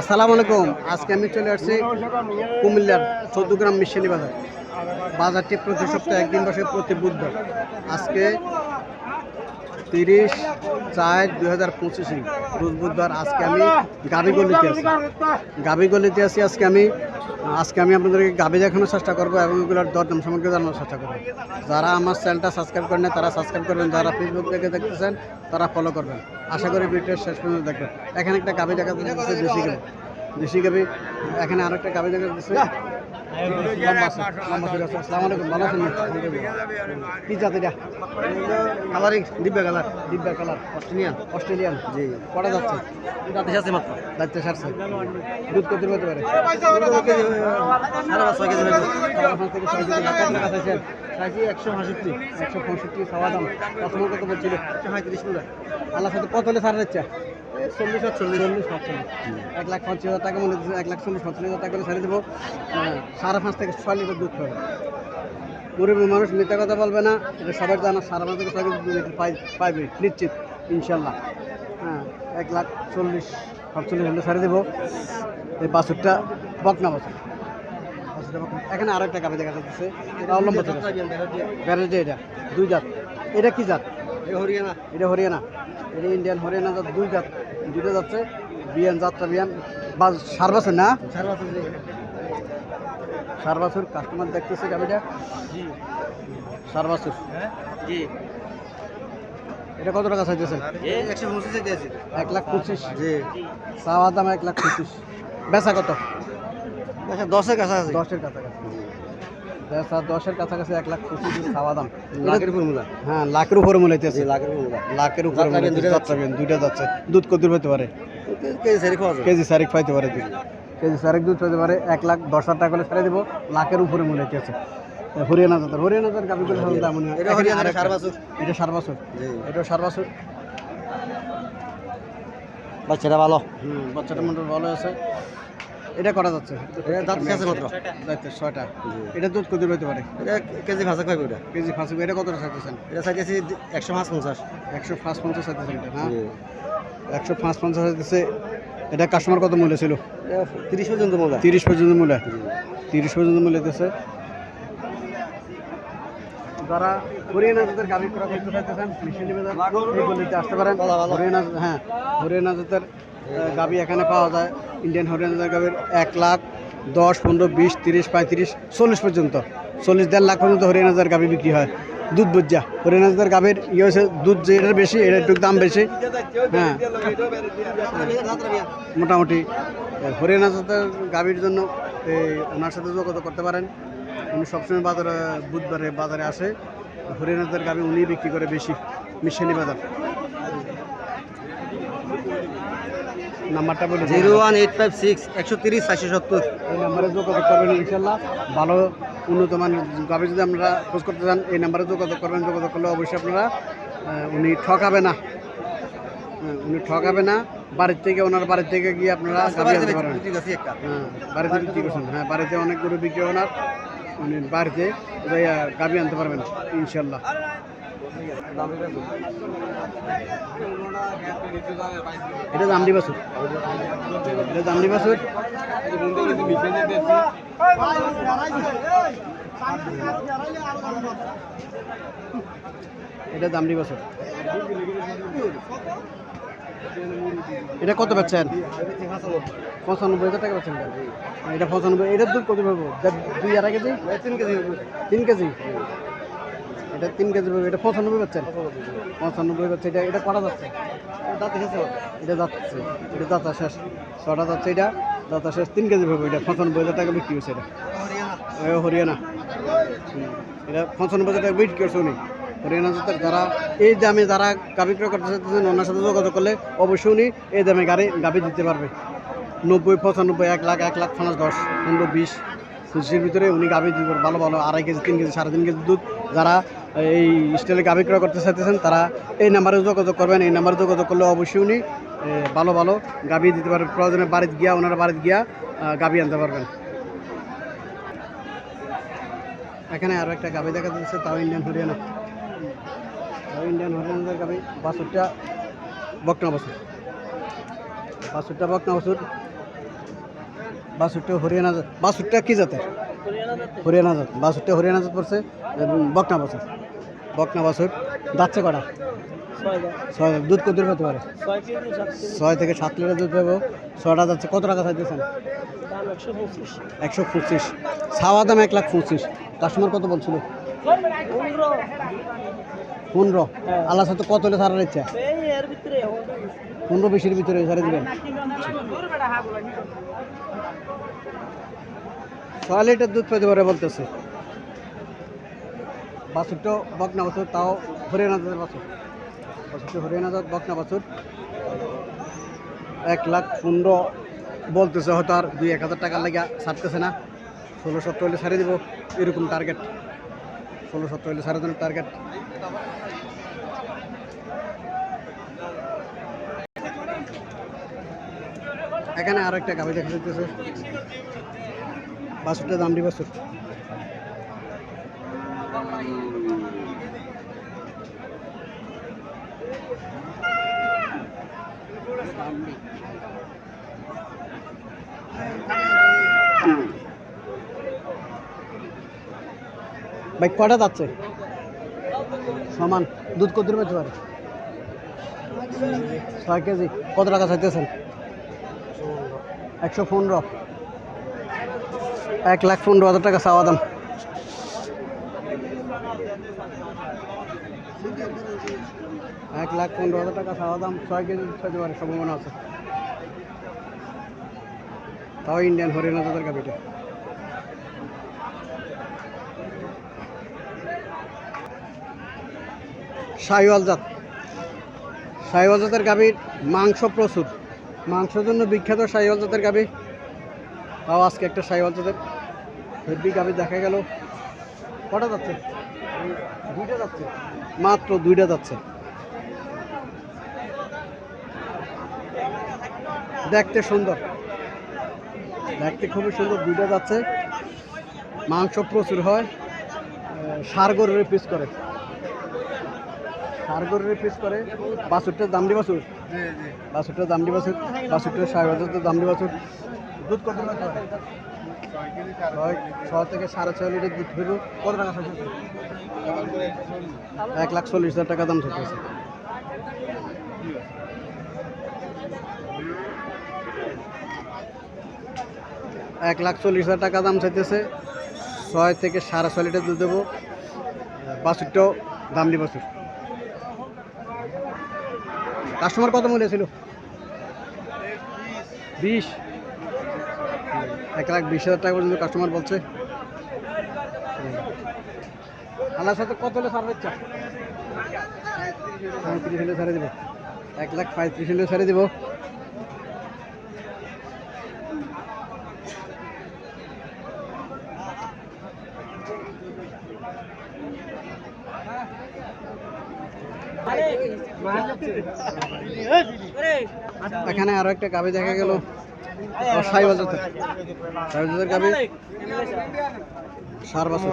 আসসালামু আলাইকুম। আজকে আমি চলে আসছি কুমিল্লার চৌদ্দ গ্রাম মিশালি বাজার। বাজারটি প্রতি সপ্তাহে একদিন বসে, প্রতি বুধবার। আজকে তিরিশ চার দুই হাজার পঁচিশে রোজ বুধবার আজকে আমি গাবি গলিতে আছি গাবি গলিতে আছি আজকে আমি আজকে আমি আপনাদেরকে গাবি দেখানোর চেষ্টা করব এবং এগুলোর দরদাম সম্পর্কে জানানোর চেষ্টা করব। যারা আমার চ্যানেলটা সাবস্ক্রাইব করেন তারা সাবস্ক্রাইব করবেন যারা ফেসবুক থেকে দেখতেছেন, তারা ফলো করবেন। আশা করি ভিডিও শেষ পর্যন্ত দেখবেন। এখানে একটা গাবি দেখা যাচ্ছে, দেশি গাবি দেশি গাবি এখানে আরেকটা গাবি দেখা যাচ্ছে। এটা colouring colour colour Australian Australian যাচ্ছে কত একশো পঁয়ষট্টি একশো পঁয়ষট্টি কত বলছিল আল্লাহ কত হলে সারা চল্লিশ চল্লিশ। চল্লিশ সাতচল্লিশ। এক লাখ পঞ্চাশ হাজার টাকা মনে এক লাখ চল্লিশ পঁয়তাল্লিশ হাজার টাকা করে ছেড়ে দেবো। সাড়ে পাঁচ থেকে ছয় লিটার দুধ খাবে। মুরব্বী মানুষ মিথ্যা কথা বলবে না এটা সবার জানা সাড়ে পাঁচ থেকে ছয় লিটার পাই পাইবে নিশ্চিত ইনশাল্লাহ। হ্যাঁ এক লাখ চল্লিশ সাতচল্লিশ হলে ছেড়ে দেবো। এই বাছুরটা বকনা বাছুর। এখানে আরও একটা গাভি দেখা যাচ্ছে এটা অল্লম্ব ব্যারেজে এটা দুই জাত। এটা কি জাত? হরিয়ানা। এটা হরিয়ানা। এটা ইন্ডিয়ান হরিয়ানা জাত দুই জাত। দুটো যাচ্ছে বিয়ান যাত্রা বিয়ান। বা সার বছর না? সার বছর কাস্টমার দেখতেছে গাভিটা জি। সার বছর। জি। এটা কত টাকা চাইতেছেন একশো এক লাখ পঁচিশ। জি। চাওয়া দাম এক লাখ পঁচিশ। বেচা কত? দশের কাছাকাছি। দশের কাছাকাছি। বেচা দশের কাছাকাছি এক লাখ পঁচিশ চাওয়া দাম। লাখের ফর্মুলা হ্যাঁ লাখের উপরে মূলাইতেছে লাখের ফর্মুলা লাখের উপরে দুইটা যাচ্ছে। দুধ কত দূর হতে পারে? কেজি সেরি খাওয়া যাবে কেজি সারেক পাইতে পারে দুধ। কেজি সারেক দুধ পাইতে পারে এক লাখ দশ হাজার টাকা করে ছেড়ে দেবো। লাখের উপরে মূল্য আছে হরিয়ানা জাতের হরিয়ানা জাতের গাভিগুলো দাম এটা হরিয়ানা এটা সার বছর এটা সার বছর বাচ্চাটা ভালো। হুম বাচ্চাটা মোটর ভালো আছে। এটা করা যাচ্ছে। এটা দাঁত আছে মাত্র। দায়িত্ব ছয়টা। এটা দুধ কত হতে পারে? এটা কেজি ভাষা খাইবে ওটা কেজি ফাঁসি এটা কতটা চাইতেছেন এটা চাইতেছি একশো পাঁচ পঞ্চাশ। একশো পাঁচ পঞ্চাশ চাইতেছেন এটা হ্যাঁ একশো পাঁচ পঞ্চাশ চাইতেছে এটা কাস্টমার কত মূল্য ছিল? তিরিশ পর্যন্ত মোলা তিরিশ পর্যন্ত মূল্য। তিরিশ পর্যন্ত মূল্য দিতেছে যারা হরিয়ানা জাতের গাড়ি করা করতে চাইতেছেন মিশনি আসতে পারেন। ভালো, ভালো। হরিয়ানা হ্যাঁ হরিয়ানা জাতের গাবি এখানে পাওয়া যায়। ইন্ডিয়ান হরিয়ানা জাতের গাবির এক লাখ দশ পনেরো বিশ তিরিশ পঁয়ত্রিশ চল্লিশ পর্যন্ত। চল্লিশ দেড় লাখ পর্যন্ত হরিয়ানা জাতের গাবি বিক্রি হয়। দুধ বুঝা হরিয়ানা জাতের গাবির ইয়ে হচ্ছে দুধ যে এটার বেশি এটার একটু দাম বেশি। হ্যাঁ। মোটামুটি এ, হরিয়ানা জাতের গাভীর জন্য এই ওনার সাথে যোগাযোগ করতে পারেন। উনি সবসময় বাজারে বুধবারে বাজারে আসে। হরিয়ানা জাতের গাভী উনি বিক্রি করে বেশি মিশালি বাজার। নাম্বারটা বলে zero one eight five six একশো তিরিশ চারশো সত্তর। এই নাম্বারে যোগাযোগ করবেন ইনশাল্লাহ। ভালো উন্নত মানের গাভী যদি আপনারা খোঁজ করতে চান এই নাম্বারে যোগাযোগ করবেন। যোগাযোগ করলে অবশ্যই আপনারা উনি ঠকাবে না। হ্যাঁ, উনি ঠকাবে না। বাড়ির থেকে ওনার বাড়ির থেকে গিয়ে আপনারা গাভী আনতে পারবেন। হ্যাঁ বাড়িতে বিক্রি করছেন। হ্যাঁ বাড়িতে অনেক গরু বিক্রি ওনার। উনি বাড়িতে গাবি আনতে পারবেন ইনশাল্লাহ। এটা দামডি বাছুর। এটা দামডি বাছুর। এটা দামডি বাছুর। এটা কত পাচ্ছেন? পঁচানব্বই হাজার টাকা পাচ্ছেন এটা। পঁচানব্বই এটার দুধ কত পাবো? দুই আড়াই কেজি তিন কেজি? তিন কেজি। এটা তিন কেজি পাবো এটা পঁচানব্বই পাচ্ছেন পঁচানব্বই পাচ্ছে এটা এটা করা যাচ্ছে? দাঁত এসেছে এটা যাচ্ছে এটা দাতা শেষ ছটা যাচ্ছে এটা দাতা শেষ তিন কেজি পাবো এটা পঁচানব্বই হাজার টাকা বিক্রি হয়েছে এটা। হরিয়ানা। এটা পঁচানব্বই হাজার টাকা বিক্রি করছে উনি। হরিয়ানা জাতের যারা এই দামে যারা গাভি ক্রয় করতে চাইতেছেন ওনার সাথে যোগাযোগ করলে অবশ্যই উনি এই দামে গাড়ি গাভি দিতে পারবে। নব্বই পঁচানব্বই এক লাখ এক লাখ পাঁচ দশ পনেরো বিশ। পঁচিশের ভিতরে উনি গাভি দিতে পারবে ভালো ভালো আড়াই কেজি তিন কেজি সাড়ে তিন কেজি দুধ। যারা এই স্টাইলে গাভি ক্রয় করতে চাইতেছেন, তারা এই নাম্বারে যোগাযোগ করবেন। এই নাম্বারে যোগাযোগ করলে অবশ্যই উনি ভালো ভালো গাভি দিতে পারবেন প্রয়োজনে বাড়িতে গিয়া, ওনার বাড়িতে গিয়া গাভি আনতে পারবেন। এখানে আরও একটা গাভি দেখা যাচ্ছে, তাও ইন্ডিয়ান হরিয়ানা। তাও ইন্ডিয়ান হরিয়ানাদের গাভি বাছুরটা বকনা বাছুর। বাছুরটা বকনা বাছুর। বাছুরটা হরিয়ানা জাত বাছুরটা কি জাতের? হরিয়ানা জাত। বাছুরটা হরিয়ানা জাত পড়ছে বকনা বাছুর। বকনা বাছুর। দাচ্ছে কটা? ছয় দুধ কত পেতে পারে? ছয় থেকে সাত লিটার দুধ পাবো। ছয়টা যাচ্ছে। কত টাকা চাইতেছেন একশো পঁচিশ। ছাওয়া দাম এক লাখ পঁচিশ। কাস্টমার কত বলছিল? পনেরো। আল্লাহ সাথে কত হলে সারার ইচ্ছা? পনেরো বিশের ভিতরে সারে দিবেন। ছয় লিটার দুধ পেতে পারে বলতেছে। বাছুরটাও বকনা বাছুর তাও হরিয়ানা জাতের বাছুর বাছুরটা হরিয়ানা জাত বকনা বাছুর এক লাখ পনেরো বলতেছে হয়তো আর দুই এক হাজার টাকার লেগে ছাড়তেছে না। ষোলো সত্তর হলে ছাড়িয়ে দেবো, এরকম টার্গেট ষোলো সত্তর হলে সাড়ে টার্গেট এখানে আরও একটা গাভি দেখা যাচ্ছে বাসুরটা দামড়ি বাসুর ভাই কটা যাচ্ছে? সমান, দুধ কত পেতে পারে ছয় কেজি, কত টাকা চাইতেছেন? একশো পনেরো। এক লাখ পনেরো হাজার টাকা চাওয়া দাম। এক লাখ পনেরো হাজার টাকা চাওয়া দাম ছয় কেজি ছয় পারে সম্ভাবনা আছে। তাও ইন্ডিয়ান হরিয়ানা জাতের গাভিটা সাইওয়াল জাত। সাইওয়াল জাতের গাভীর মাংস প্রচুর। মাংসের জন্য বিখ্যাত সাইওয়াল জাতের গাভী। তাও আজকে একটা সাইওয়াল জাতের হেভি গাভী দেখা গেল। কটা যাচ্ছে? দুইটা যাচ্ছে। মাত্র দুইটা যাচ্ছে। দেখতে সুন্দর। দেখতে খুবই সুন্দর, দুইটা যাচ্ছে। মাংস প্রচুর হয়। সার গরুরে পিস করে। সার গরুরে পিস করে। বাছুরটার দামড়ি বাছুর? বাছুরটার দামড়ি বাছুর। বাছুরটার সাড়ে বাছুরটার দামড়ি বাছুর। দুধ কত ছয় ছয় থেকে সাড়ে ছয় লিটার দুধ হইব। কত টাকা এক লাখ চল্লিশ হাজার টাকা দাম চাইতেছে এক লাখ চল্লিশ হাজার টাকা দাম চাইতেছে। ছয় থেকে সাড়ে ছয় লিটার দুধ দেবো। বাছুরটাও দামড়ি বাছুর কাস্টমার কত মূল্য ছিল? বিশ। এক লাখ বিশ হাজার টাকা পর্যন্ত কাস্টমার বলছে। আল্লাহর সাথে কত হলে সার ইচ্ছা পঁয়ত্রিশ হলে ছাড়ে দেবো। এক লাখ পঁয়ত্রিশ হলে ছাড়ে দেবো। এখানে আরও একটা গাভি দেখা গেল। সাই বাজাতে সাই বাজাতের গাভি। সার বাছুর।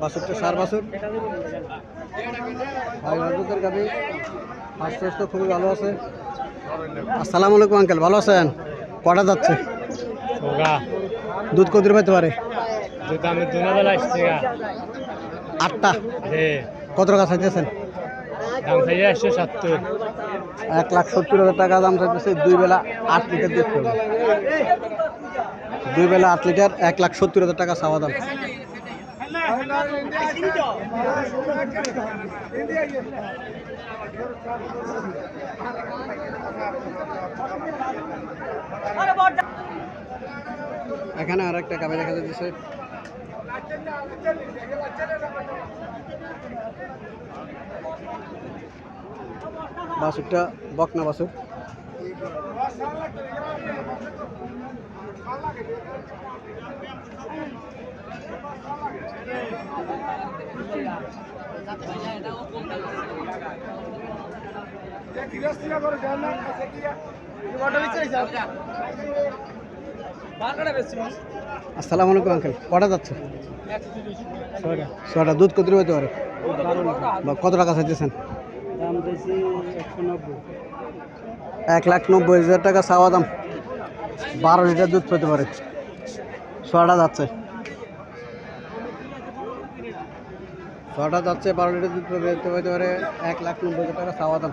বাছুরটা সার বাছুর। সাই স্বাস্থ্য স্বাস্থ্য খুবই ভালো আছে। আসসালামু আলাইকুম আঙ্কেল। ভালো আছেন? কটা যাচ্ছে? দুধ কত পেতে পারে? আটটা। কত টাকা চাইতেছেন দাম চাইছে একশো সত্তর এক লাখ সত্তর হাজার টাকা দাম চাইতেছে, দুই বেলা আট লিটার দুধ খাবে দুই বেলা আট লিটার, এক লাখ সত্তর হাজার টাকা চাওয়া দাম। এখানে আর একটা গাবে দেখা যাচ্ছে বাসুরটা, বকনা বাসুর। আসসালামু আলাইকুম, আঙ্কেল। কটা যাচ্ছে? ছটা দুধ কত হতে পারে? কত টাকা চাইতেছেন? এক লাখ নব্বই হাজার টাকা চাওয়া দাম। বারো লিটার দুধ পেতে পারে। ছটা যাচ্ছে। ছটা যাচ্ছে, বারো লিটার দুধ পেতে পেতে পারে, এক লাখ নব্বই হাজার টাকা চাওয়া দাম।